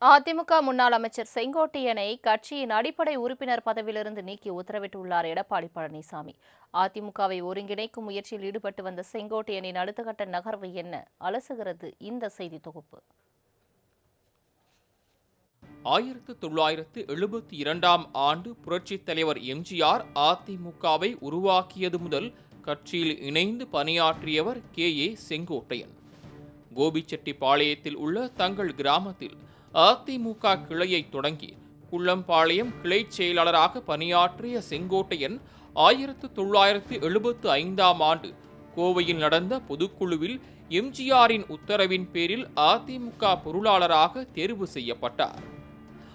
அதிமுக முன்னாள் அமைச்சர் செங்கோட்டையனை கட்சியின் அடிப்படை உறுப்பினர் பதவியிலிருந்து நீக்கி உத்தரவிட்டுள்ளார் எடப்பாடி பழனிசாமி. அதிமுகவை ஒருங்கிணைக்கும் முயற்சியில் ஈடுபட்டு வந்த செங்கோட்டையனின் அடுத்த கட்ட நகர்வு என்ன? அலசுகிறது இந்த செய்தி தொகுப்பு. ஆயிரத்து தொள்ளாயிரத்து எழுபத்தி இரண்டாம் ஆண்டு புரட்சித் தலைவர் எம்ஜிஆர் அதிமுகவை உருவாக்கியது முதல் கட்சியில் இணைந்து பணியாற்றியவர் கே ஏ செங்கோட்டையன். கோபிச்செட்டிப்பாளையத்தில் உள்ள தங்கள் கிராமத்தில் அதிமுக கிளையை தொடங்கி குள்ளம்பாளையம் கிளை செயலாளராக பணியாற்றிய செங்கோட்டையன் ஆயிரத்து தொள்ளாயிரத்து எழுபத்து ஐந்தாம் ஆண்டு கோவையில் நடந்த பொதுக்குழுவில் எம்ஜிஆரின் உத்தரவின் பேரில் அதிமுக பொருளாளராக தேர்வு செய்யப்பட்டார்.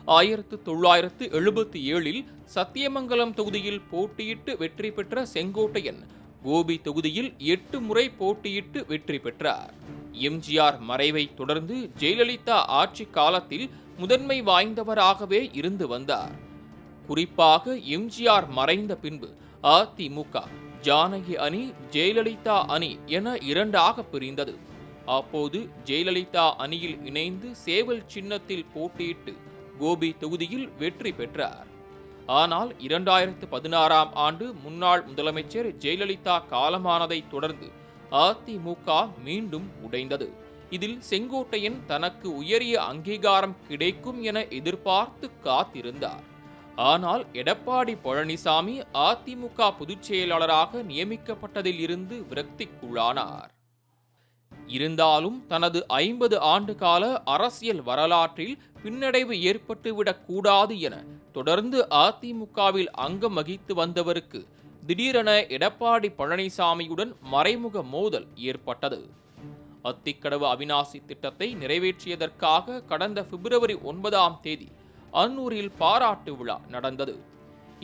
ஆயிரத்து தொள்ளாயிரத்து எழுபத்தி ஏழில் சத்தியமங்கலம் தொகுதியில் போட்டியிட்டு வெற்றி பெற்ற செங்கோட்டையன் கோபி தொகுதியில் எட்டு முறை போட்டியிட்டு வெற்றி பெற்றார். எம்ஜிஆர் மறைவை தொடர்ந்து ஜெயலலிதா ஆட்சி காலத்தில் முதன்மை வாய்ந்தவராகவே இருந்து வந்தார். குறிப்பாக எம்ஜிஆர் மறைந்த பின்பு அதிமுக ஜானகி அணி ஜெயலலிதா அணி என இரண்டாக பிரிந்தது. அப்போது ஜெயலலிதா அணியில் இணைந்து சேவல் சின்னத்தில் போட்டியிட்டு கோபி தொகுதியில் வெற்றி பெற்றார். ஆனால் இரண்டாயிரத்து பதினாறாம் ஆண்டு முன்னாள் முதலமைச்சர் ஜெயலலிதா காலமானதை தொடர்ந்து அதிமுக மீண்டும் உடைந்தது. இதில் செங்கோட்டையன் தனக்கு உயரிய அங்கீகாரம் கிடைக்கும் என எதிர்பார்த்து காத்திருந்தார். ஆனால் எடப்பாடி பழனிசாமி அதிமுக பொதுச் செயலாளராக நியமிக்கப்பட்டதில் இருந்து விரக்திக்குள்ளானார். இருந்தாலும் தனது ஐம்பது ஆண்டு கால அரசியல் வரலாற்றில் பின்னடைவு ஏற்பட்டுவிடக் கூடாது என தொடர்ந்து அதிமுகவில் அங்கம் வகித்து வந்தவருக்கு திடீரென எடப்பாடி பழனிசாமியுடன் மறைமுக மோதல் ஏற்பட்டது. அத்திக்கடவு அவிநாசி திட்டத்தை நிறைவேற்றியதற்காக கடந்த பிப்ரவரி ஒன்பதாம் தேதி அன்னூரில் பாராட்டு விழா நடந்தது.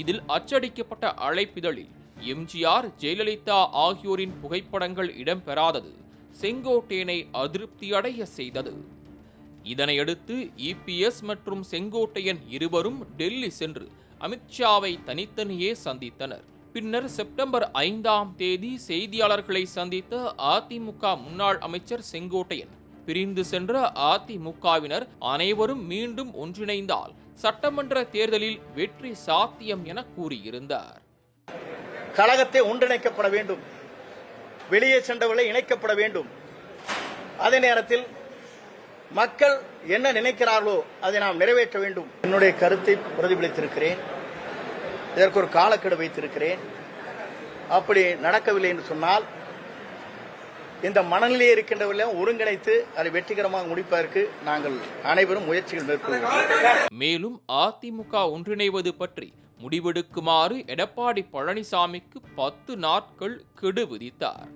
இதில் அச்சடிக்கப்பட்ட அழைப்பிதழில் எம்ஜிஆர் ஜெயலலிதா ஆகியோரின் புகைப்படங்கள் இடம்பெறாதது செங்கோட்டையனை அதிருப்தியடைய செய்தது. இதனையடுத்து இபிஎஸ் மற்றும் செங்கோட்டையன் இருவரும் டெல்லி சென்று அமித்ஷாவை தனித்தனியே சந்தித்தனர். பின்னர் செப்டம்பர் ஐந்தாம் தேதி செய்தியாளர்களை சந்தித்த அதிமுக முன்னாள் அமைச்சர் செங்கோட்டையன். பிரிந்து சென்ற அதிமுகவினர் அனைவரும் மீண்டும் ஒன்றிணைந்தால் சட்டமன்ற தேர்தலில் வெற்றி சாத்தியம் என கூறியிருந்தார். கழகத்தை ஒன்றிணைக்கப்பட வேண்டும். வெளியே சென்றவர்களை இணைக்கப்பட வேண்டும். அதே நேரத்தில் மக்கள் என்ன நினைக்கிறார்களோ அதை நாம் நிறைவேற்ற வேண்டும். என்னுடைய கருத்தை பிரதிபலித்திருக்கிறேன். இதற்கு ஒரு காலக்கெடு வைத்திருக்கிறேன். அப்படி நடக்கவில்லை என்று சொன்னால் இந்த மனநிலையை இருக்கின்றவர்களையும் ஒருங்கிணைத்து அதை வெற்றிகரமாக முடிப்பதற்கு நாங்கள் அனைவரும் முயற்சிகள் மேற்கொள்கிறோம் மேலும் அதிமுக ஒன்றிணைவது பற்றி முடிவெடுக்குமாறு எடப்பாடி பழனிசாமிக்கு பத்து நாட்கள் கெடு விதித்தார்.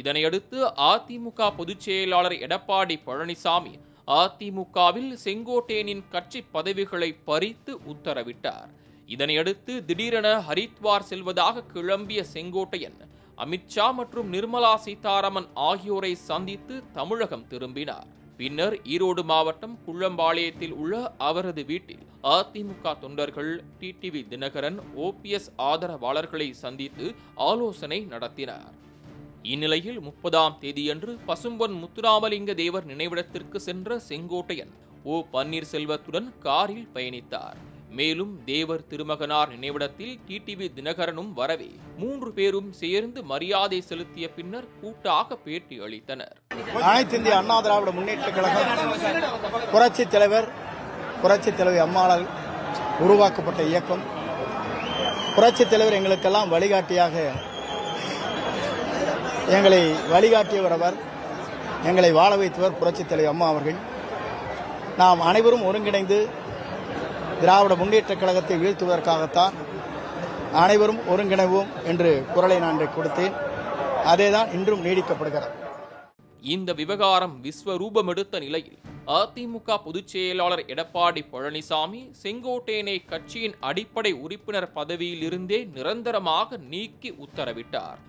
இதனையடுத்து அதிமுக பொதுச் செயலாளர் எடப்பாடி பழனிசாமி அதிமுகவில் செங்கோட்டையனின் கட்சி பதவிகளை பறித்து உத்தரவிட்டார். இதனையடுத்து திடீரென ஹரித்வார் செல்வதாக கிளம்பிய செங்கோட்டையன் அமித்ஷா மற்றும் நிர்மலா சீதாராமன் ஆகியோரை சந்தித்து தமிழகம் திரும்பினார். பின்னர் ஈரோடு மாவட்டம் குள்ளம்பாளையத்தில் உள்ள அவரது வீட்டில் அதிமுக தொண்டர்கள் டிடிவி தினகரன் ஓபிஎஸ் ஆதரவாளர்களை சந்தித்து ஆலோசனை நடத்தினார். இந்நிலையில் முப்பதாம் தேதியன்று பசும்பொன் முத்துராமலிங்க தேவர் நினைவிடத்திற்கு சென்ற செங்கோட்டையன் ஓ பன்னீர்செல்வத்துடன் காரில் பயணித்தார். மேலும் தேவர் திருமகனார் நினைவிடத்தில் டிடிவி தினகரனும் வரவே மூன்று பேரும் சேர்ந்து மரியாதை செலுத்திய பின்னர் கூட்டாக பேட்டி அளித்தனர். அனைத்து இந்திய அண்ணா திராவிட முன்னேற்ற கழகம் புரட்சி தலைவர் புரட்சி தலைவி அம்மாளால் உருவாக்கப்பட்ட இயக்கம் புரட்சி தலைவர் எங்களுக்கெல்லாம் வழிகாட்டியாக எங்களை வழிகாட்டியவர் அவர் எங்களை வாழ வைத்தவர் புரட்சி தலைவர் அம்மா அவர்கள். நாம் அனைவரும் ஒருங்கிணைந்து திராவிட முன்னேற்றக் கழகத்தை வீழ்த்துவதற்காகத்தான் அனைவரும் ஒருங்கிணைவோம் என்று குரலை நான் கொடுத்தேன். அதேதான் இன்றும் நீடிக்கப்படுகிறது. இந்த விவகாரம் விஸ்வரூபம் எடுத்த நிலையில் அதிமுக பொதுச் செயலாளர் எடப்பாடி பழனிசாமி செங்கோட்டையனை கட்சியின் அடிப்படை உறுப்பினர் பதவியிலிருந்தே நிரந்தரமாக நீக்கி உத்தரவிட்டார்.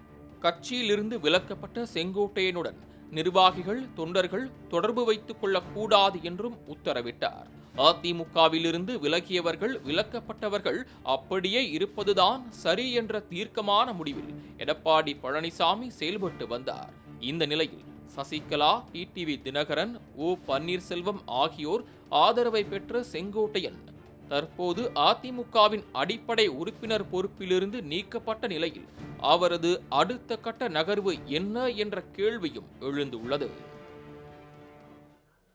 கட்சியிலிருந்து விலக்கப்பட்ட செங்கோட்டையனுடன் நிர்வாகிகள் தொண்டர்கள் தொடர்பு வைத்துக் கொள்ளக்கூடாது என்றும் உத்தரவிட்டார். அதிமுகவிலிருந்து விலகியவர்கள் விலக்கப்பட்டவர்கள் அப்படியே இருப்பதுதான் சரி என்ற தீர்க்கமான முடிவில் எடப்பாடி பழனிசாமி செயல்பட்டு வந்தார். இந்த நிலையில் சசிகலா டிடிவி தினகரன் ஓ பன்னீர்செல்வம் ஆகியோர் ஆதரவை பெற்ற செங்கோட்டையன் தற்போது அதிமுகவின் அடிப்படை உறுப்பினர் பொறுப்பிலிருந்து நீக்கப்பட்ட நிலையில் அவரது அடுத்த கட்ட நகர்வு என்ன என்ற கேள்வியும் எழுந்துள்ளது.